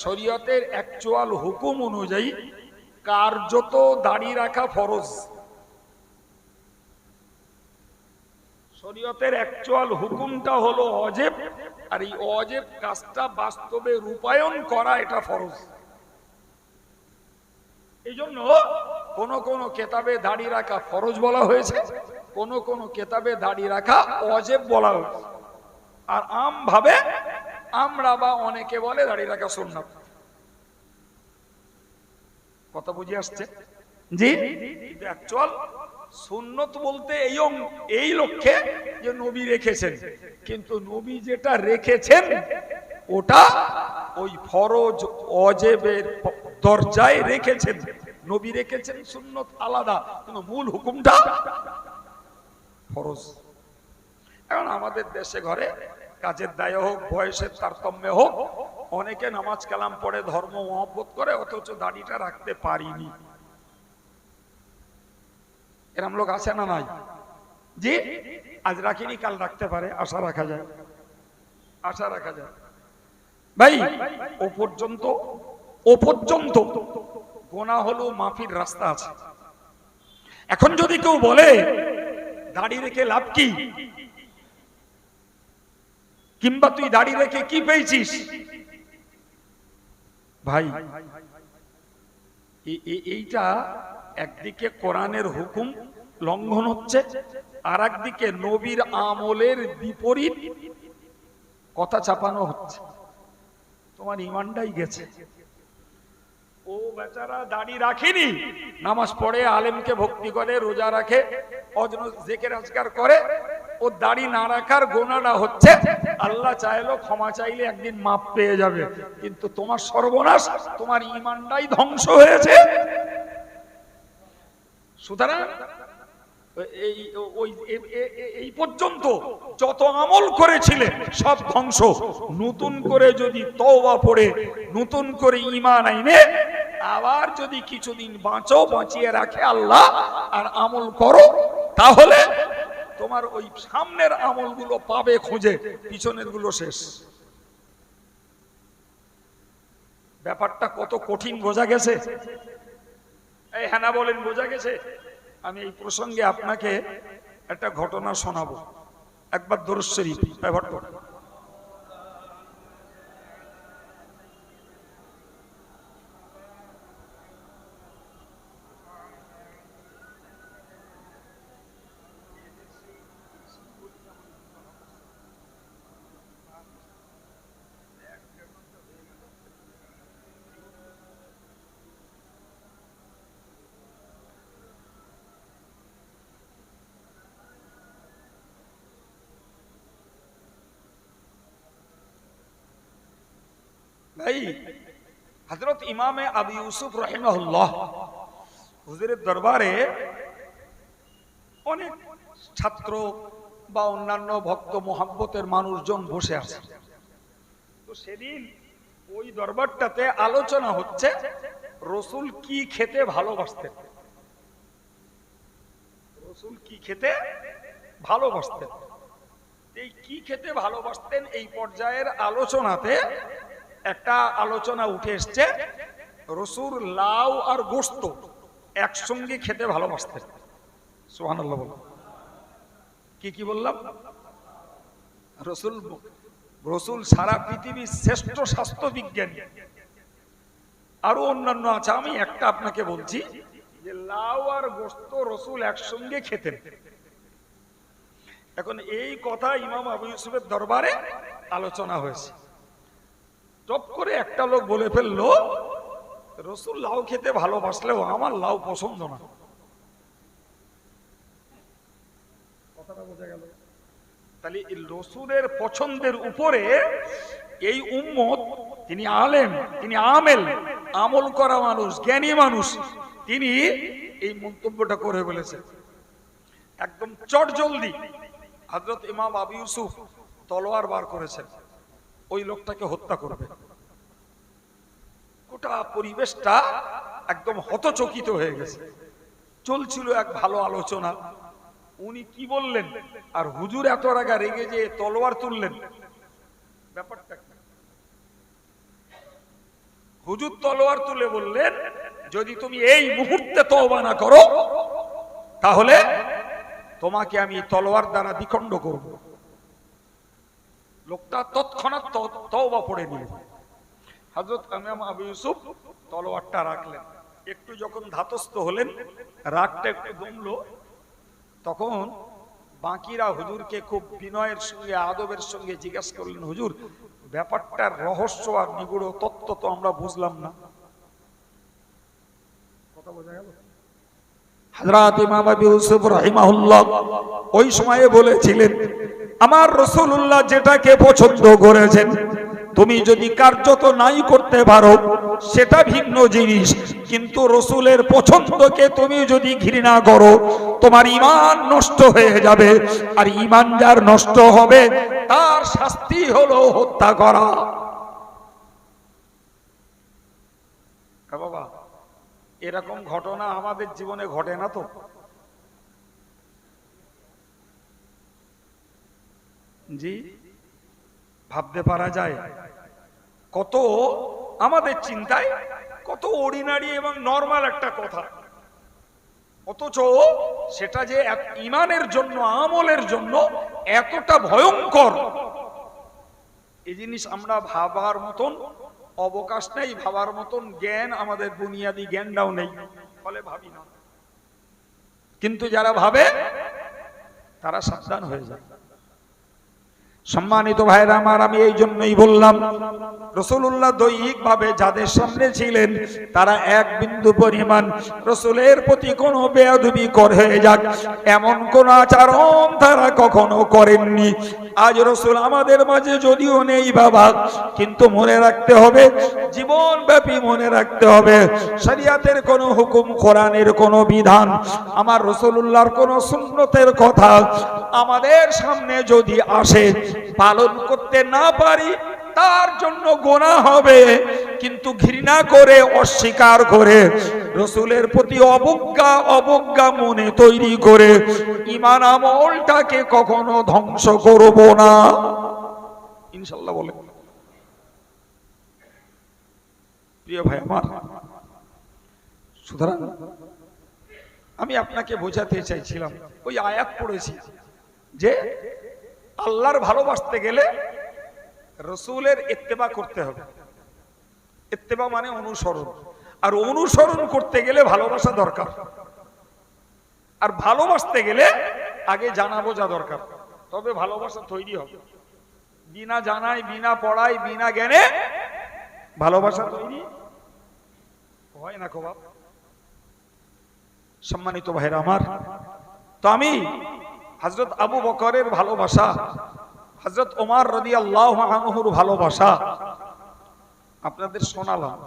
শরীয়তের অ্যাকচুয়াল হুকুম অনুযায়ী কার্যত দাড়ি রাখা ফরজ। শরীয়তের অ্যাকচুয়াল হুকুমটা হলো অজেব, আর এই অজেব কাজটা বাস্তবে রূপায়ণ করা এটা ফরজ। এই জন্য কোন কোন কেতাবে দাড়ি রাখা ফরজ বলা হয়েছে, কোন কোন কেতাবে দাড়ি রাখা অজেব বলা হয়েছে। আর আম ভাবে আমরা বা অনেকে বলে দাড়ি রাখা সুন্নাত। কথা বুঝে আসছে? জি? অ্যাকচুয়াল সুন্নত বলতে এই এই লক্ষ্যে যে নবী রেখেছেন। কিন্তু নবী যেটা রেখেছেন, ওটা ওই ফরজ, অজেবের দরজায় রেখেছেন। নবী রেখেছেন সুন্নত আলাদা, কিন্তু মূল হুকুমটা ফরজ। এখন আমাদের দেশে ঘরে কাজের দায় হোক, বয়সের তারতম্যে হোক, অনেকে নামাজ কালাম পড়ে ধর্ম মহব্বত করে, অথচ দাড়িটা রাখতে পারিনি। এরম লোক আছে না নাই? জি, আজ রাখিনি, কাল রাখতে পারে, আশা রাখা যায়। আশা রাখা যায়। ভাই, ও পর্যন্ত ও পর্যন্ত গোনা হলো মাফির রাস্তা আছে। এখন যদি কেউ বলে, দাড়ি রেখে লাভ কি? কিংবা তুই দাড়ি রেখে কি পেয়েছিস? ভাই এইটা একদিকে কোরআনের হুকুম লঙ্ঘন হচ্ছে আর একদিকে নবীর আমলের বিপরীত কথা চাপানো হচ্ছে। তোমার ইমানটাই গেছে। ও বেচারা দাড়ি রাখেনি, নামাজ পড়ে আলেমকে ভক্তি করে, রোজা রাখে, অজন জেকের আজকার করে ও দাড়ি না রাখার গোনাটা হচ্ছে, আল্লাহ চাইলো, ক্ষমা চাইলে একদিন মাপ পেয়ে যাবে। কিন্তু তোমার সর্বনাশ, তোমার ইমানটাই ধ্বংস হয়েছে। সুতরাং, এই, ওই এই পর্যন্ত যত আমল করেছিলে, সব ধ্বংস। নতুন করে যদি তওবা পড়ে, নতুন করে ঈমান আইনে, আবার যদি কিছুদিন বাঁচো, বাঁচিয়ে রাখে আল্লাহ, আর আমল করো, তাহলে তোমার ওই সামনের আমলগুলো পাবে খুঁজে পিছনেরগুলো শেষ। ব্যাপারটা কত কঠিন, বোঝা গেছে? এই হেনা বলেন, বোঝা গেছে? আমি এই প্রসঙ্গে আপনাকে একটা ঘটনা শোনাবো। একবার দরশ্বরী ব্যাপারটা ভাই হজরত ইমামে আবু ইউসুফ রহিমাহুল্লাহ হুজুরের দরবারে অনেক ছাত্র বা অন্যান্য ভক্ত, মোহাব্বতের মানুষজন বসে আছে। তো সেদিন ওই দরবারটাতে আলোচনা হচ্ছে, রসুল কি খেতে ভালোবাসতেন? রসুল কি খেতে ভালোবাসতেন? এই কি খেতে ভালোবাসতেন এই পর্যায়ের আলোচনাতে একটা আলোচনা উঠে এসছে রসুর লাউ আর গোস্ত একসঙ্গে খেতে ভালোবাসতেন। সোহান কি কি বললাম? রসুল রসুল সারা পৃথিবীর শ্রেষ্ঠ স্বাস্থ্য বিজ্ঞানী। আরও অন্যান্য আছে, আমি একটা আপনাকে বলছি যে লাউ আর গোস্ত রসুল একসঙ্গে খেতেন। এখন এই কথা ইমাম আবু ইউসুফের দরবারে আলোচনা হয়েছে। টপ করে একটা লোক বলে ফেলল রসুল লাউ খেতে ভালোবাসলেও আমার লাউ পছন্দ না। কথাটা বোঝা গেল। তাহলে রসুলের পছন্দের উপরে এই উম্মত, তিনি আলেম, তিনি আমেল, আমল করা মানুষ, জ্ঞানী মানুষ, তিনি এই মন্তব্যটা করে বলেছেন একদম চট জলদি হজরত ইমাম আবু ইউসুফ তলোয়ার বার করেছেন। ওই লোকটাকে হত্যা করবে। গোটা পরিবেশটা একদম হতচকিত হয়ে গেছে। চলছিল এক ভালো আলোচনা। উনি কি বললেন? আর হুজুর এত রাগা রেগে যে তলোয়ার তুললেন। ব্যাপারটা? হুজুর তলোয়ার তুলে বললেন, যদি তুমি এই মুহূর্তে তওবা না করো, তাহলে তোমাকে আমি তলোয়ার দ্বারা দ্বিখণ্ড করব। লোকটা তৎক্ষণাৎ তওবা পড়ে নিল হযরত ইমাম আবু ইউসুফ তলোয়ারটা রাখলেন। একটু যখন ধাতস্থ হলেন রাগটা একটু দমলো তখন বাকিরা হুজুরকে খুব বিনয়ের সঙ্গে আদবের সঙ্গে জিজ্ঞেস করলেন হুজুর ব্যাপারটার রহস্য আর নিগুড় তত্ত্ব তো আমরা বুঝলাম না। কথা বোঝা গেল? হযরত ইমাম আবু ইউসুফ রাহিমাহুল্লাহ ওই সময়ে বলেছিলেন আমার রাসূলুল্লাহ যেটাকে পছন্দ করেছেন তুমি যদি কার্যত নাই করতে পারো, সেটা ভিন্ন জিনিস। কিন্তু রসুলের পছন্দকে তুমি যদি ঘৃণা করো, তোমার ইমান নষ্ট হয়ে যাবে। আর ইমান যার নষ্ট হবে, তার শাস্তি হলো হত্যা করা। বাবা, এরকম ঘটনা আমাদের জীবনে ঘটে না তো? জি? ভাবতে পারা যায়। কত আমাদের চিন্তায়, কত অর্ডিনারি এবং নর্মাল একটা কথা। অথচ সেটা যে এক ইমানের জন্য, আমলের জন্য এতটা ভয়ঙ্কর। এই জিনিস আমরা ভাবার মতন, অবকাশ নেই, ভাবার মতন জ্ঞান আমাদের বুনিয়াদি জ্ঞানটাও নেই। ফলে ভাবি না। কিন্তু যারা ভাবে, তারা সাবধান হয়ে যায়। সম্মানিত ভাইরা আমার, আমি এই জন্যই বললাম রসুল্লাহ দৈহিক ভাবে যাদের সামনে ছিলেন, তারা এক বিন্দু পরিমাণ রসুলের প্রতি কোনো বেয়াদবি কর হয়ে যাক। এমন কোন আচরণ তারা কখনো করেননি। আজ রসুল আমাদের মাঝে যদিও নেই বাবা, কিন্তু মনে রাখতে হবে জীবন ব্যাপী মনে রাখতে হবে, শরিয়াতের কোনো হুকুম, কোরআনের কোনো বিধান, আমার রসুল্লাহর কোনো সুন্নতের কথা আমাদের সামনে যদি আসে পালন করতে না পারি, তার জন্য গোনা হবে। কিন্তু ঘৃণা করে, অস্বীকার করে, রসুলের প্রতি অবজ্ঞা অবজ্ঞা মনে তৈরি করে ইমান আমলটাকে কখনো ধ্বংস করব না। ইনশাল্লাহ বলে। প্রিয় ভাই আমার, সুতরাং আমি আপনাকে বোঝাতে চাইছিলাম, ওই আয়াত পড়েছি যে আল্লাহর ভালোবাসতে গেলে রসুলের ইত্তেবা করতে হবে। ইত্তেবা মানে অনুসরণ। আর অনুসরণ করতে গেলে ভালোবাসা দরকার। আর ভালোবাসতে গেলে আগে জানা বোঝা দরকার। তবে ভালোবাসা তৈরি হবে। বিনা জানায়, বিনা পড়ায়, বিনা জ্ঞানে ভালোবাসা তৈরি হয় না খোবাব সম্মানিত ভাইরা আমার, তো আমি হজরত আবু বকরের ভালোবাসা হজরত ওমার রদি আল্লাহ ভালোবাসা। আপনাদের শোনালাম।